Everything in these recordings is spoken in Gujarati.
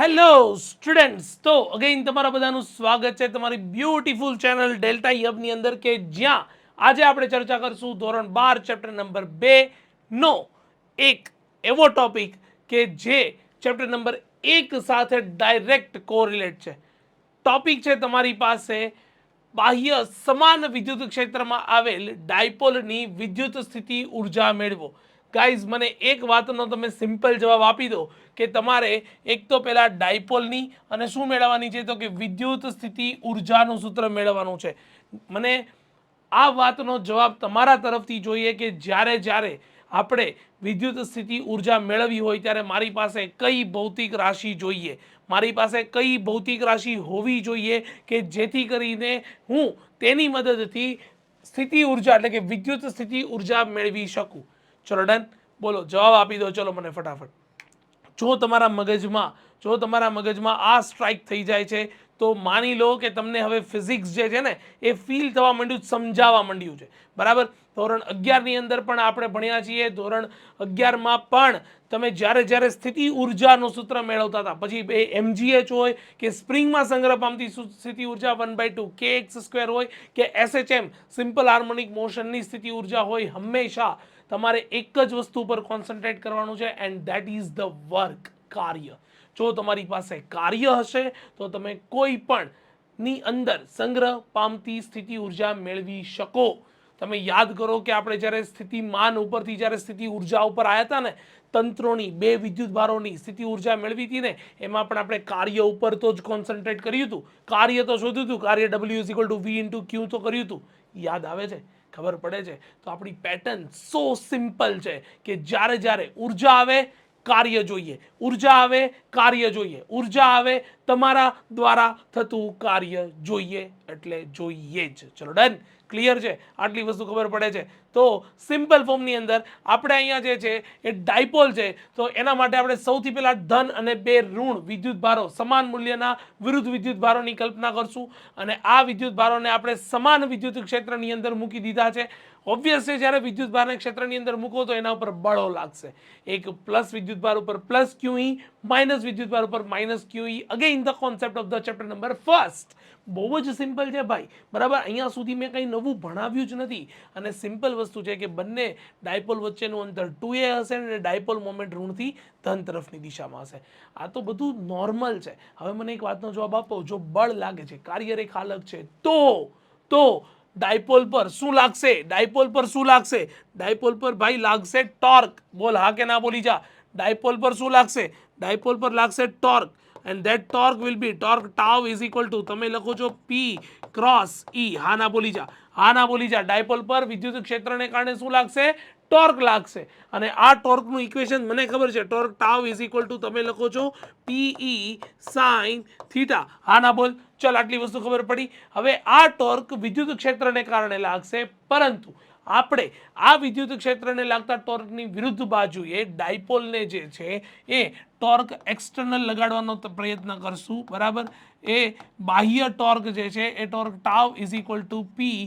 હેલો સ્ટુડન્ટ્સ તો અગેઇન તમારા બધાનું સ્વાગત છે તમારી બ્યુટીફુલ ચેનલ ડેલ્ટા યબની અંદર કે જ્યાં આજે આપણે ચર્ચા કરશું ધોરણ બાર ચેપ્ટર નંબર બે નો એક એવો ટોપિક કે જે ચેપ્ટર નંબર એક સાથે ડાયરેક્ટ કોરિલેટ છે. ટોપિક છે તમારી પાસે બાહ્ય સમાન વિદ્યુત ક્ષેત્રમાં આવેલ ડાયપોલની વિદ્યુત સ્થિતિ ઊર્જા મેળવો. ગાઈઝ મને એક વાતનો તમે સિમ્પલ જવાબ આપી દો કે તમારે એક તો પહેલાં ડાયપોલની અને શું મેળવવાની છે? તો કે વિદ્યુત સ્થિતિ ઉર્જાનું સૂત્ર મેળવવાનું છે. મને આ વાતનો જવાબ તમારા તરફથી જોઈએ કે જ્યારે જ્યારે આપણે વિદ્યુત સ્થિતિ ઊર્જા મેળવવી હોય ત્યારે મારી પાસે કઈ ભૌતિક રાશિ જોઈએ? મારી પાસે કઈ ભૌતિક રાશિ હોવી જોઈએ કે જેથી કરીને હું તેની મદદથી સ્થિતિ ઊર્જા એટલે કે વિદ્યુત સ્થિતિ ઊર્જા મેળવી શકું? ચલો ડન બોલો, જવાબ આપી દો, ચલો, મને ફટાફટ. જો તમારા મગજમાં, જો તમારા મગજમાં આ સ્ટ્રાઇક થઈ જાય છે, તો માની લો કે તમને હવે ફિઝિક્સ જે છે ને, એ ફીલ થવા માંડ્યું સમજાવવા માંડ્યું છે. બરાબર? ધોરણ અગિયારની અંદર પણ આપણે ભણ્યા છીએ. ધોરણ અગિયારમાં પણ તમે જ્યારે જ્યારે સ્થિતિ ઉર્જાનું સૂત્ર મેળવતા હતા, પછી એ એમજીએચ હોય કે સ્પ્રિંગમાં સંગ્રહ પામતી સ્થિતિ ઊર્જા વન બાય ટુ કે એક્સ સ્ક્વેર હોય કે એસએચએમ સિમ્પલ હાર્મોનિક મોશનની સ્થિતિ ઊર્જા હોય હંમેશા તમારે એક જ વસ્તુ પર કોન્સન્ટ્રેટ કરવાનું છે and that is the work કાર્ય. જો તમારી પાસે કાર્ય હશે, તો તમે કોઈ પણ ની અંદર સંગ્રહ, પામતી સ્થિતિ ઊર્જા મેળવી શકો. તમે યાદ કરો કે આપણે જ્યારે સ્થિતિમાન ઉપરથી જ્યારે સ્થિતિ ઊર્જા ઉપર આવ્યા હતા ને, તંત્રોની, બે વિદ્યુત ભારોની સ્થિતિ ઊર્જા મેળવી હતી ને, એમાં પણ આપણે કાર્ય ઉપર તો જ કોન્સન્ટ્રેટ કર્યું હતું. કાર્ય તો શોધ્યું હતું. કાર્ય W is equal to V into Q તો કર્યું હતું. યાદ આવે છે? ખબર પડે છે? તો આપણી પેટર્ન સો સિમ્પલ છે કે જ્યારે જ્યારે ઊર્જા આવે, કાર્ય જોઈએ. ઊર્જા આવે, કાર્ય જોઈએ. ઊર્જા આવે, તમારા દ્વારા થતું કાર્ય જોઈએ એટલે જોઈએ જ. ચલો ડન ક્લિયર છે? આટલી વસ્તુ ખબર પડે છે. તો સિમ્પલ ફોર્મની અંદર આપણે અહીંયા જે છે એ ડાયપોલ છે. તો એના માટે આપણે સૌથી પહેલાં ધન અને બે ઋણ વિદ્યુત ભારો સમાન મૂલ્યના વિરુદ્ધ વિદ્યુત ભારોની કલ્પના કરશું. અને આ વિદ્યુત ભારોને આપણે સમાન વિદ્યુત ક્ષેત્રની અંદર મૂકી દીધા છે. ઓબ્વિયસ છે જ્યારે વિદ્યુત ભારને ક્ષેત્રની અંદર મૂકો તો એના ઉપર બળો લાગશે. એક પ્લસ વિદ્યુતભાર ઉપર પ્લસ ક્યુઈ માઇનસ વિદ્યુતભાર ઉપર minus QE again the concept of the chapter number first બહુ જ સિમ્પલ છે ભાઈ. બરાબર? અહીંયા સુધી મેં કંઈ નવું ભણાવ્યું જ નથી. અને સિમ્પલ વસ્તુ છે કે બંને ડાયપોલ વચ્ચેનું અંતર ટુ એ હશે અને ડાયપોલ મોમેન્ટ ઋણથી ધન તરફની દિશામાં હશે. આ તો બધું નોર્મલ છે. હવે મને એક વાતનો જવાબ આપો. જો બળ લાગે છે, કાર્યરેખા અલગ છે, તો તો ડાયપોલ પર શું લાગશે ડાયપોલ પર શું લાગશે ડાયપોલ પર ભાઈ લાગશે ટોર્ક બોલ હા કે ના બોલી જા ડાયપોલ પર શું લાગશે ડાયપોલ પર લાગશે torque and that torque will be torque tau is equal to તમે લખો છો પી ક્રોસ ઈ હા ના બોલી જા હા ના બોલી જા ડાયપોલ પર વિદ્યુત ક્ષેત્રને કારણે શું લાગશે ટોર્ક લાગશે. અને આ ટોર્કનું ઇક્વેશન મને ખબર છે, torque tau is equal to તમે લખો છો પીઈ સાઇન થીટા હા, ના બોલ ચલ, આટલી વસ્તુ ખબર પડી. હવે આ ટોર્ક વિદ્યુત ક્ષેત્રને કારણે લાગશે, પરંતુ આપણે આ વિદ્યુત ક્ષેત્રને લાગતા ટોર્કની વિરુદ્ધ બાજુએ ડાયપોલને જે છે, એ ટોર્ક એક્સટર્નલ લગાડવાનો પ્રયત્ન કરશું, બરાબર? એ બાહ્ય ટોર્ક જે છે, એ torque tau is equal to P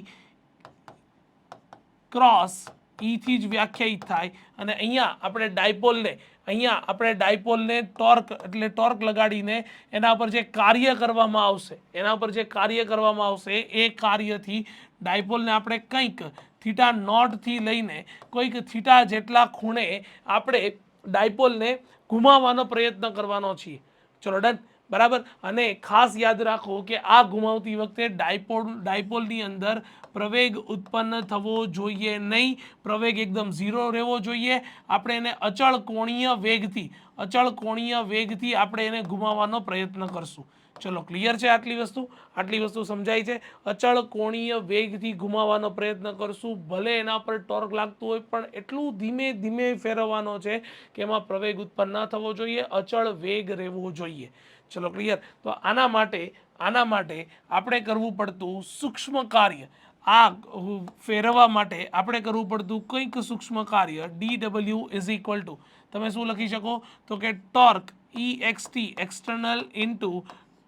cross ઈથી જ વ્યાખ્યાયિત થાય. અને અહીંયા આપણે ડાયપોલને, અહીંયા આપણે ડાયપોલને ટોર્ક, એટલે ટોર્ક લગાડીને એના પર જે કાર્ય કરવામાં આવશે, એના પર જે કાર્ય કરવામાં આવશે, એ કાર્યથી ડાયપોલને આપણે કંઈક થીટા નોટથી લઈને કોઈક થીટા જેટલા ખૂણે આપણે ડાયપોલને ઘુમાવવાનો પ્રયત્ન કરવાનો છીએ. ચલો, ડન. બરાબર? અને ખાસ યાદ રાખો કે આ ગુમાવતી વખતે ડાયપોલ, ડાયપોલની અંદર પ્રવેગ ઉત્પન્ન થવો જોઈએ નહીં. પ્રવેગ એકદમ ઝીરો રહેવો જોઈએ. આપણે એને અચળ કોણીય વેગથી, અચળ કોણીય વેગથી આપણે એને ગુમાવવાનો પ્રયત્ન કરશું. ચલો, ક્લિયર છે આટલી વસ્તુ? આટલી વસ્તુ સમજાય છે. અચળ કોણીય વેગથી ગુમાવવાનો પ્રયત્ન કરશું. ભલે એના પર ટોર્ક લાગતું હોય, પણ એટલું ધીમે ધીમે ફેરવવાનો છે કે એમાં પ્રવેગ ઉત્પન્ન ન થવો જોઈએ, અચળ વેગ રહેવો જોઈએ. ચલો ક્લિયર તો આના માટે આના માટે આપણે કરવું પડતું સૂક્ષ્મ કાર્ય. આ ફેરવવા માટે આપણે કરવું પડતું કંઈક સૂક્ષ્મ કાર્ય D W is equal to તમે શું લખી શકો? તો કે torque E X T external into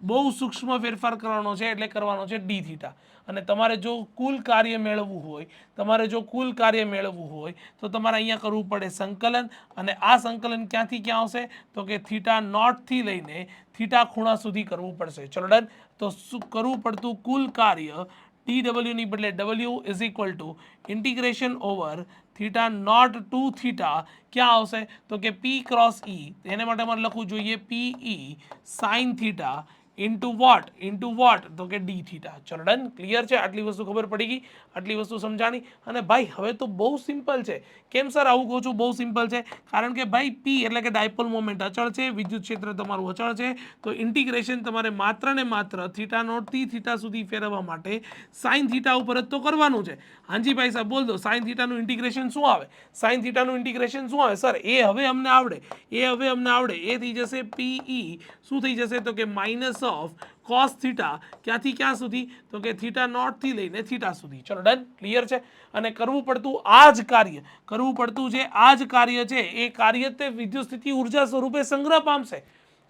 બહુ સૂક્ષ્મ ફેરફાર કરવાનો છે એટલે કરવાનો છે ડી થીટા અને તમારે જો કુલ કાર્ય મેળવવું હોય, તમારે જો કુલ કાર્ય મેળવવું હોય, તો તમારે અહીંયા કરવું પડે સંકલન. અને આ સંકલન ક્યાંથી ક્યાં આવશે? તો કે થીટા નોટથી લઈને થીટા ખૂણા સુધી કરવું પડશે. ચલો તો શું કરવું પડતું કુલ કાર્ય ટી ડબલ્યુની બદલે W is equal to integration over theta naught to theta ક્યાં આવશે? તો કે પી ક્રોસ ઈ એને માટે મારે લખવું જોઈએ P E sine theta into what into what તો કે ડી થીટા ચલો ડન ક્લિયર છે? આટલી વસ્તુ ખબર પડી ગઈ. આટલી વસ્તુ સમજાણી. અને ભાઈ, હવે તો બહુ સિમ્પલ છે. કેમ સર આવું કહું છું? બહુ સિમ્પલ છે. કારણ કે ભાઈ પી એટલે કે ડાયપોલ મોમેન્ટ અચળ છે. વિદ્યુત ક્ષેત્ર તમારું અચળ છે. તો ઇન્ટિગ્રેશન તમારે માત્ર ને માત્ર થીટા નોટથી થીટા સુધી ફેરવવા માટે સાઇન થીટા ઉપર જ તો કરવાનું છે. હાંજી ભાઈ સાહેબ, બોલ દો. સાઇન થીટાનું ઇન્ટિગ્રેશન શું આવે? સાઇન થીટાનું ઇન્ટિગ્રેશન શું આવે? સર એ હવે અમને આવડે. એ હવે અમને આવડે. એ થઈ જશે પીઈ શું થઈ જશે? તો કે માઇનસ ઓફ કોસ થીટા ક્યાંથી ક્યાં સુધી તો કે થીટા નોટથી લઈને થીટા સુધી ચલો ડન ક્લિયર છે? અને કરવું પડતું આ જ કાર્ય, કરવું પડતું છે આ જ કાર્ય છે, એ કાર્ય તે વિદ્યુત સ્થિતિ ઊર્જા સ્વરૂપે સંગ્રહ પામશે.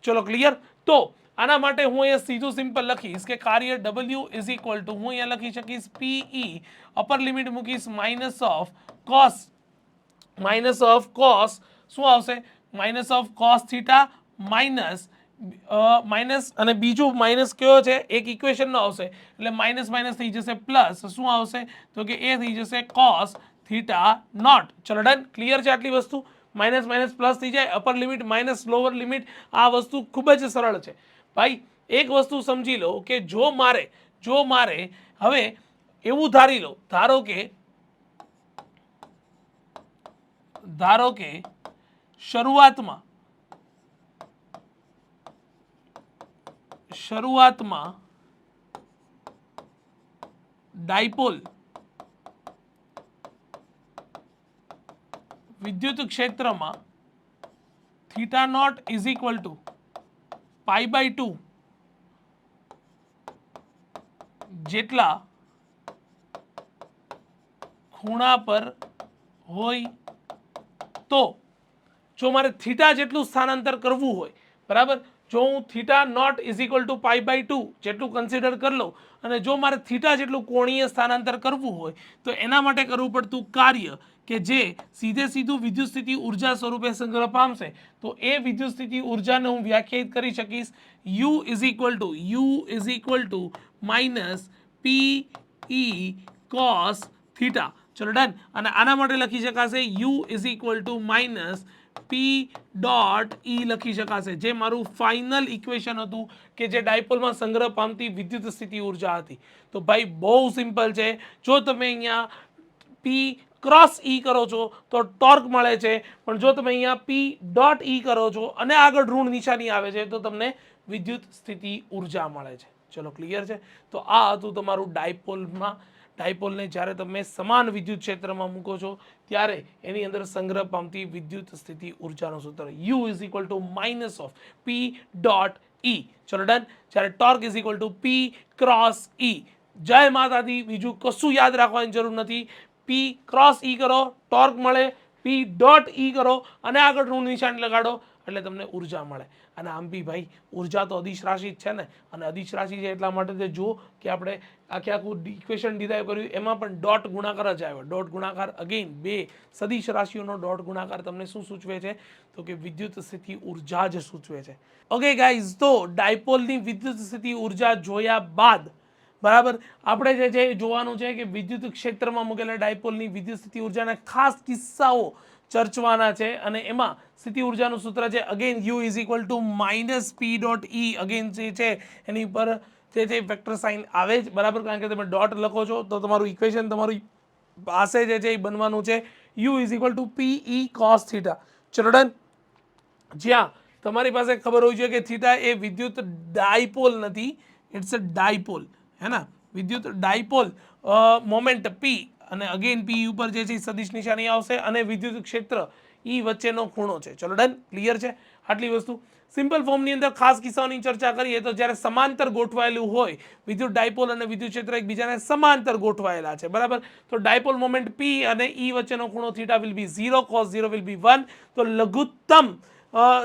ચલો ક્લિયર તો, આના માટે હું અહીંયા સીધું સિમ્પલ લખીશ કે કાર્ય ડબલ્યુ ઇઝ ઇક્વલ ટુ હું અહીંયા લખી શકીશ પીઈ અપર લિમિટ મૂકીશ minus of cos minus of cos શું આવશે? Minus of cos theta minus minus અને બીજું માઇનસ કયો છે? એક ઇક્વેશનનો આવશે. એટલે માઇનસ માઇનસ થઈ જશે પ્લસ. શું આવશે? તો કે એ થઈ જશે કોસ થીટા નોટ ચલો ડન ક્લિયર છે આટલી વસ્તુ? માઇનસ માઇનસ પ્લસ થઈ જાય. Upper limit minus lower limit. આ વસ્તુ ખૂબ જ સરળ છે. ભાઈ, એક વસ્તુ સમજી લો કે જો મારે જો મારે હવે એવું ધારી લો, ધારો કે ધારો કે શરૂઆતમાં શરૂઆતમાં ડાયપોલ વિદ્યુત ક્ષેત્રમાં theta naught is equal to pi by two જેટલા ખૂણા પર હોય તો જો મારે થીટા જેટલું સ્થાનાંતર કરવું હોય, બરાબર? જો હું theta naught is equal to pi by two જેટલું કન્સિડર કરી લઉં, અને જો મારે થીટા જેટલું કોણીય સ્થાનાંતર કરવું હોય, તો એના માટે કરવું પડતું કાર્ય કે જે સીધે સીધું વિદ્યુત સ્થિતિ ઊર્જા સ્વરૂપે સંગ્રહ પામશે. તો એ વિદ્યુત સ્થિતિ ઉર્જાને હું વ્યાખ્યાયિત કરી શકીશ. U is equal to U is equal to minus P E cos theta ચલો ડન અને આના માટે લખી શકાશે U is equal to minus P dot E લખી શકાશે. જે મારું ફાઇનલ ઇક્વેશન હતું કે જે ડાયપોલમાં સંગ્રહ પામતી વિદ્યુત સ્થિતિ ઊર્જા હતી. તો ભાઈ, બહુ સિમ્પલ છે. જો તમે અહીંયા પી ક્રોસ ઈ કરો છો, તો ટોર્ક મળે છે. પણ જો તમે અહીંયા પી ડોટ ઈ કરો છો અને આગળ ઋણ નિશાની આવે છે, તો તમને વિદ્યુત સ્થિતિ ઊર્જા મળે છે. ચલો ક્લિયર છે? તો આ હતું તમારું ડાયપોલમાં ડાયપોલને જ્યારે તમે સમાન વિદ્યુત ક્ષેત્રમાં મૂકો છો, ત્યારે એની અંદર સંગ્રહ પામતી વિદ્યુત સ્થિતિ ઉર્જાનું સૂત્ર U is equal to minus of P dot E ચલો ડન જ્યારે torque is equal to P cross E જય માતાથી બીજું કશું યાદ રાખવાની જરૂર નથી. પી ક્રોસ ઈ કરો ટોર્ક મળે. પી ડોટ ઈ કરો, અને આગળ ઋણ નિશાન લગાડો. એટલે તમને ઊર્જા મળે. અને આમ બી ભાઈ, ઊર્જા તો અદિશ રાશિ જ છે ને. અને અદિશ રાશિ છે એટલા માટે તે જુઓ કે આપણે આખે આખું ઇક્વેશન ડિરાઈવ કર્યું, એમાં પણ ડોટ ગુણાકાર જ આવ્યો. ડોટ ગુણાકાર અગેઇન બે સદીશ રાશિઓનો ડોટ ગુણાકાર તમને શું સૂચવે છે? તો કે વિદ્યુત સ્થિતિ ઊર્જા જ સૂચવે છે. ઓકે ગાઈઝ તો ડાયપોલની વિદ્યુત સ્થિતિ ઊર્જા જોયા બાદ, બરાબર, આપણે જે જોવાનું છે કે વિદ્યુત ક્ષેત્રમાં મૂકેલા ડાયપોલની વિદ્યુત સ્થિતિ ઉર્જાના ખાસ કિસ્સાઓ ચર્ચવાના છે અને એમાં સ્થિતિ ઉર્જાનું સૂત્ર છે again U is equal to minus P dot E again જે છે, એની ઉપર જે છે વેક્ટર સાઇન આવે જ. બરાબર? કારણ કે તમે ડોટ લખો છો, તો તમારું ઇક્વેશન તમારું પાસે જે છે, એ બનવાનું છે. U is equal to P E cos theta ચલો જ્યાં તમારી પાસે ખબર હોવી જોઈએ કે થીટા એ વિદ્યુત ડાયપોલ નથી ઇટ્સ અ ડાયપોલ હે ના? વિદ્યુત ડાયપોલ મોમેન્ટ પી અને અગેન પી ઉપર જે છે એ સદિશ નિશાની આવશે અને વિદ્યુત ક્ષેત્ર ઈ વચ્ચેનો ખૂણો છે. ચલો ડન ક્લિયર છે? આટલી વસ્તુ. સિમ્પલ ફોર્મની અંદર ખાસ કિસ્સાઓની ચર્ચા કરીએ તો જ્યારે સમાંતર ગોઠવાયેલું હોય, વિદ્યુત ડાયપોલ અને વિદ્યુત ક્ષેત્ર એકબીજાને સમાંતર ગોઠવાયેલા છે. બરાબર? તો ડાયપોલ મોમેન્ટ પી અને ઈ વચ્ચેનો ખૂણો theta will be zero cos zero will be one તો લઘુત્તમ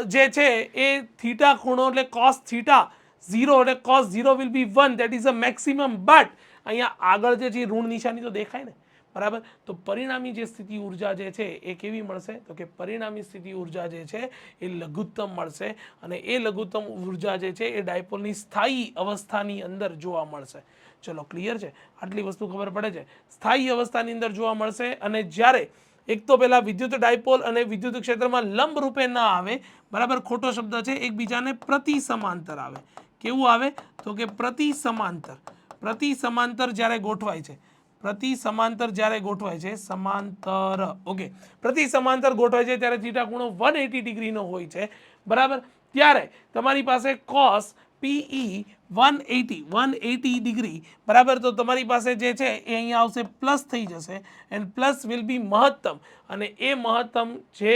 જે છે એ થીટા ખૂણો એટલે કોસ થીટા ઝીરો એટલે cos zero will be one that is a maximum but અહીંયા આગળ જે છે ઋણ નિશાની તો દેખાય ને? બરાબર? તો પરિણામી જે સ્થિતિ ઊર્જા જે છે એ કેવી મળશે? તો કે પરિણામી સ્થિતિ ઊર્જા જે છે એ લઘુત્તમ મળશે અને એ લઘુત્તમ ઊર્જા જે છે એ ડાયપોલની સ્થાયી અવસ્થાની અંદર જોવા મળશે. ચલો ક્લિયર છે? આટલી વસ્તુ ખબર પડે છે. સ્થાયી અવસ્થાની અંદર જોવા મળશે અને જ્યારે એક તો પહેલાં વિદ્યુત ડાયપોલ અને વિદ્યુત ક્ષેત્રમાં લંબ રૂપે ના આવે, બરાબર? ખોટો શબ્દ છે, એકબીજાને પ્રતિ સમાંતર આવે. કેવું આવે? તો કે પ્રતિ સમાંતર. પ્રતિ સમાંતર જ્યારે ગોઠવાય છે. પ્રતિ સમાંતર જ્યારે ગોઠવાય છે, સમાંતર, ઓકે. પ્રતિ સમાંતર ગોઠવાય છે ત્યારે થીટા ખૂણો વન એટી ડિગ્રીનો હોય છે. બરાબર? ત્યારે તમારી પાસે cos pi one eighty one eighty degree, બરાબર? તો તમારી પાસે જે છે એ અહીંયા આવશે પ્લસ થઈ જશે એન્ડ પ્લસ વિલ બી મહત્તમ. અને એ મહત્તમ જે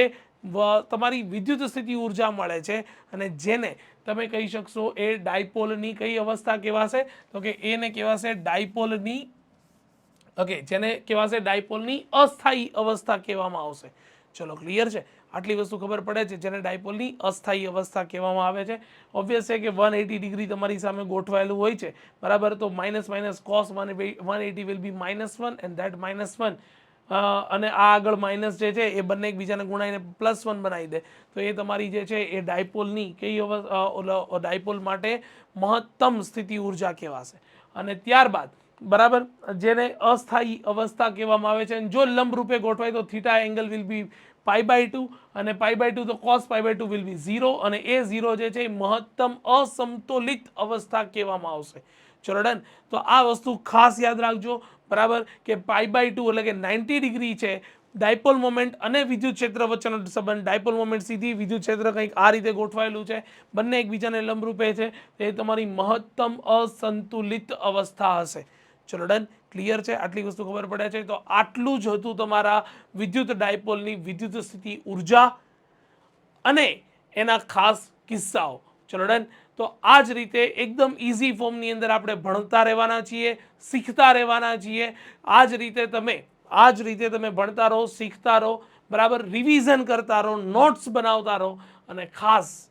તમારી વિદ્યુત સ્થિતિ ઊર્જા મળે છે અને જેને તમે કહી શકશો એ ડાયપોલની કઈ અવસ્થા કહેવાશે? તો કે એને કહેવાશે ડાયપોલની ઓકે, જેને કહેવાશે ડાયપોલની અસ્થાયી અવસ્થા કહેવામાં આવશે. ચલો ક્લિયર છે? આટલી વસ્તુ ખબર પડે છે, જેને ડાયપોલની અસ્થાયી અવસ્થા કહેવામાં આવે છે. ઓબ્વિયસ છે કે વન એટી ડિગ્રી તમારી સામે ગોઠવાયેલું હોય છે. બરાબર, તો minus minus cos one one eighty will be minus one and that minus one અને આ આગળ માઇનસ જે છે, એ બંને એકબીજાને ગુણાઈને પ્લસ વન બનાવી દે. તો એ તમારી જે છે, એ ડાયપોલની કઈ ડાયપોલ માટે મહત્તમ સ્થિતિ ઊર્જા કહેવાશે. અને ત્યારબાદ બરાબર? જેને અસ્થાયી અવસ્થા કહેવામાં આવે છે. અને જો લંબ રૂપે ગોઠવાય તો theta angle will be pi by two અને પાઈ બાય ટુ તો cos pi by two will be zero અને એ ઝીરો જે છે એ મહત્તમ અસમતોલિત અવસ્થા કહેવામાં આવશે. ચલો તો આ વસ્તુ ખાસ યાદ રાખજો. બરાબર? કે પાઈ બાય ટુ એટલે કે નાઇન્ટી ડિગ્રી છે. ડાયપોલ મોમેન્ટ અને વિદ્યુત ક્ષેત્ર વચ્ચેનો સંબંધ. ડાયપોલ મોમેન્ટ સીધી વિદ્યુત ક્ષેત્ર કંઈક આ રીતે ગોઠવાયેલું છે. બંને એકબીજાને લંબરૂપે છે. એ તમારી મહત્તમ અસંતુલિત અવસ્થા હશે. ચલો, ડન. ક્લિયર છે? આટલી વસ્તુ ખબર પડે છે. તો આટલું જ હતું તમારા વિદ્યુત ડાયપોલની વિદ્યુત સ્થિતિ ઊર્જા અને એના ખાસ કિસ્સાઓ. ચલો, ડન. તો આ જ રીતે એકદમ ઇઝી ફોર્મની અંદર આપણે ભણતા રહેવાના છીએ, શીખતા રહેવાના છીએ. આ જ રીતે તમે, આ જ રીતે તમે ભણતા રહો, શીખતા રહો, બરાબર? રિવિઝન કરતા રહો નોટ્સ બનાવતા રહો અને ખાસ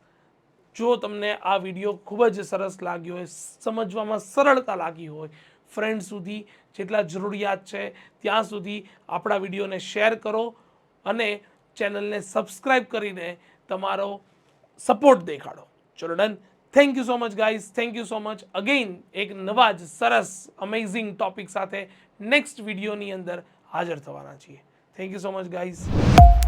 જો તમને આ વીડિયો ખૂબ જ સરસ લાગ્યો હોય, સમજવામાં સરળતા લાગી હોય ફ્રેન્ડ સુધી જેટલા જરૂરિયાત છે, ત્યાં સુધી આપણા વિડીયોને શેર કરો અને ચેનલને સબસ્ક્રાઈબ કરીને તમારો સપોર્ટ દેખાડો. ચલો done. Thank you so much guys thank you so much again એક નવા જ સરસ અમેઝિંગ ટોપિક સાથે નેક્સ્ટ વિડીયોની અંદર હાજર થવાના છીએ. Thank you so much guys